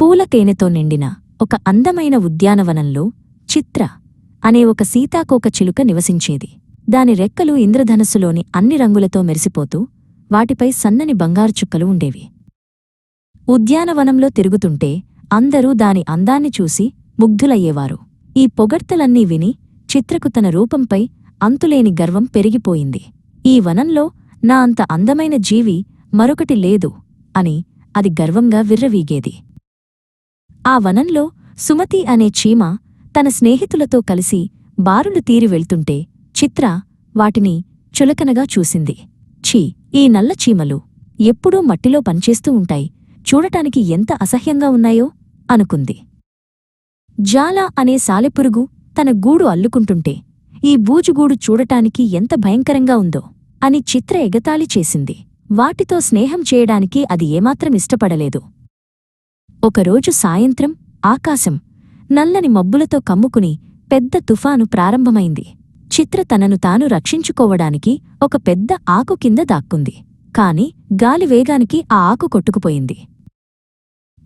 పూలకేనెతో నిండిన ఒక అందమైన ఉద్యానవనంలో చిత్ర అనే ఒక సీతాకోక చిలుక నివసించేది. దాని రెక్కలు ఇంద్రధనస్సులోని అన్ని రంగులతో మెరిసిపోతూ వాటిపై సన్నని బంగారు చుక్కలు ఉండేవి. ఉద్యానవనంలో తిరుగుతుంటే అందరూ దాని అందాన్ని చూసి ముగ్ధులయ్యేవారు. ఈ పొగడ్తలన్నీ విని చిత్రకు తన రూపంపై అంతులేని గర్వం పెరిగిపోయింది. ఈ వనంలో నా అంత అందమైన జీవి మరొకటి లేదు అని అది గర్వంగా విర్రవీగేది. ఆ వనంలో సుమతి అనే చీమ తన స్నేహితులతో కలిసి బారులు తీరి వెళ్తుంటే చిత్ర వాటిని చులకనగా చూసింది. ఛీ ఈ నల్ల చీమలు ఎప్పుడూ మట్టిలో పనిచేస్తూ ఉంటాయి. చూడటానికి ఎంత అసహ్యంగా ఉన్నాయో అనుకుంది. జాల అనే సాలెపురుగు తన గూడు అల్లుకుంటుంటే ఈ బూజుగూడు చూడటానికి ఎంత భయంకరంగా ఉందో అని చిత్ర ఎగతాళి చేసింది. వాటితో స్నేహం చేయడానికి అది ఏమాత్రం ఇష్టపడలేదు. ఒకరోజు సాయంత్రం ఆకాశం నల్లని మబ్బులతో కమ్ముకుని పెద్ద తుఫాను ప్రారంభమైంది. చిత్ర తనను తాను రక్షించుకోవడానికి ఒక పెద్ద ఆకు కింద దాక్కుంది. కాని గాలి వేగానికి ఆ ఆకు కొట్టుకుపోయింది.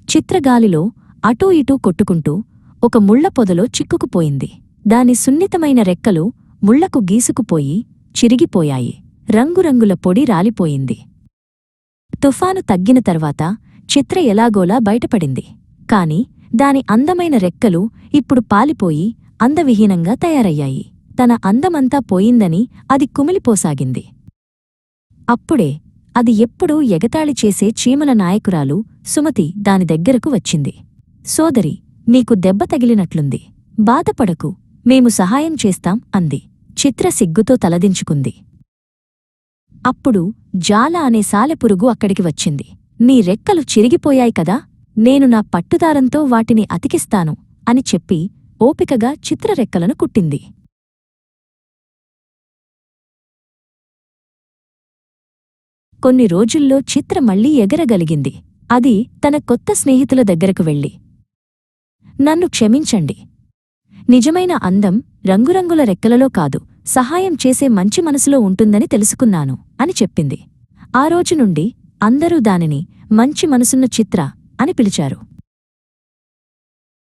చిత్రగాలిలో అటూ ఇటూ కొట్టుకుంటూ ఒక ముళ్ళ పొదలో చిక్కుకుపోయింది. దాని సున్నితమైన రెక్కలు ముళ్ళకు గీసుకుపోయి చిరిగిపోయాయి. రంగురంగుల పొడి రాలిపోయింది. తుఫాను తగ్గిన తర్వాత చిత్ర ఎలాగోలా బయటపడింది. కాని దాని అందమైన రెక్కలు ఇప్పుడు పాలిపోయి అందవిహీనంగా తయారయ్యాయి. తన అందమంతా పోయిందని అది కుమిలిపోసాగింది. అప్పుడే అది ఎప్పుడూ ఎగతాళి చేసే చీమల నాయకురాలు సుమతి దాని దగ్గరకు వచ్చింది. సోదరి నీకు దెబ్బ తగిలినట్లుంది. బాధపడకు మేము సహాయం చేస్తాం అంది. చిత్ర సిగ్గుతో తలదించుకుంది. అప్పుడు జాల అనే సాలెపురుగు అక్కడికి వచ్చింది. నీ రెక్కలు చిరిగిపోయాయి కదా నేను నా పట్టుదారంతో వాటిని అతికిస్తాను అని చెప్పి ఓపికగా చిత్రరెక్కలను కుట్టింది. కొన్ని రోజుల్లో చిత్ర మళ్ళీ ఎగరగలిగింది. అది తన కొత్త స్నేహితుల దగ్గరకు వెళ్ళి నన్ను క్షమించండి. నిజమైన అందం రంగురంగుల రెక్కలలో కాదు సహాయం చేసే మంచి మనసులో ఉంటుందని తెలుసుకున్నాను అని చెప్పింది. ఆ రోజు నుండి అందరూ దానిని మంచి మనసున్న చిత్ర అని పిలిచారు.